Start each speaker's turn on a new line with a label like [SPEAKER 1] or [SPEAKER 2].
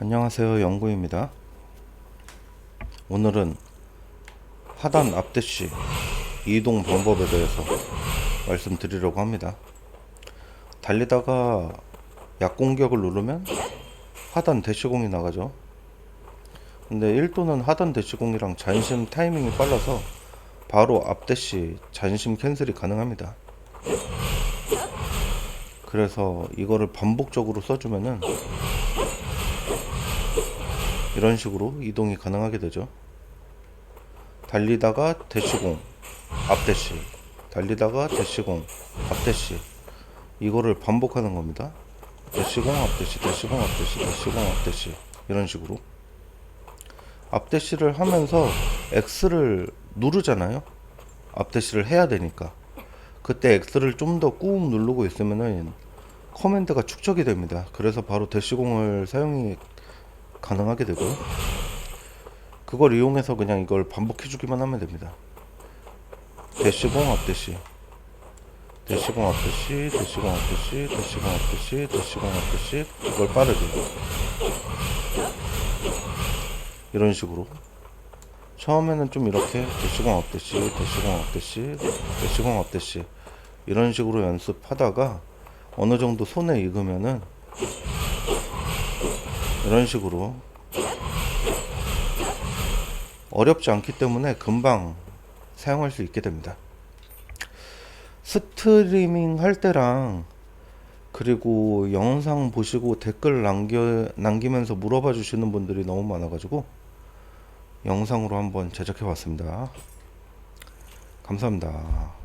[SPEAKER 1] 안녕하세요 영구입니다. 오늘은 하단 앞대시 이동 방법에 대해서 말씀드리려고 합니다. 달리다가 약공격을 누르면 하단 대시공이 나가죠. 근데 1도는 하단 대시공이랑 잔심 타이밍이 빨라서 바로 앞대시 잔심 캔슬이 가능합니다. 그래서 이거를 반복적으로 써주면은 이런 식으로 이동이 가능하게 되죠. 달리다가 대시공, 앞대시, 달리다가 대시공, 앞대시 이거를 반복하는 겁니다. 대시공, 앞대시, 대시공, 앞대시, 대시공, 앞대시 이런 식으로 앞대시를 하면서 X를 누르잖아요. 앞대시를 해야 되니까 그때 X를 좀 더 꾹 누르고 있으면은 커맨드가 축적이 됩니다. 그래서 바로 대시공을 사용이 가능하게 되고요. 그걸 이용해서 그냥 이걸 반복해 주기만 하면 됩니다. 대시공 앞대시, 대시공 앞대시, 대시공 앞대시, 대시공 앞대시, 대시공 앞대시 이걸 빠르게 이런 식으로 처음에는 좀 이렇게 대시공 앞대시, 대시공 앞대시, 대시공 앞대시 이런 식으로 연습하다가 어느 정도 손에 익으면은 이런 식으로 어렵지 않기 때문에 금방 사용할 수 있게 됩니다. 스트리밍 할 때랑 그리고 영상 보시고 댓글 남겨, 남기면서 물어봐 주시는 분들이 너무 많아 가지고 영상으로 한번 제작해 봤습니다. 감사합니다.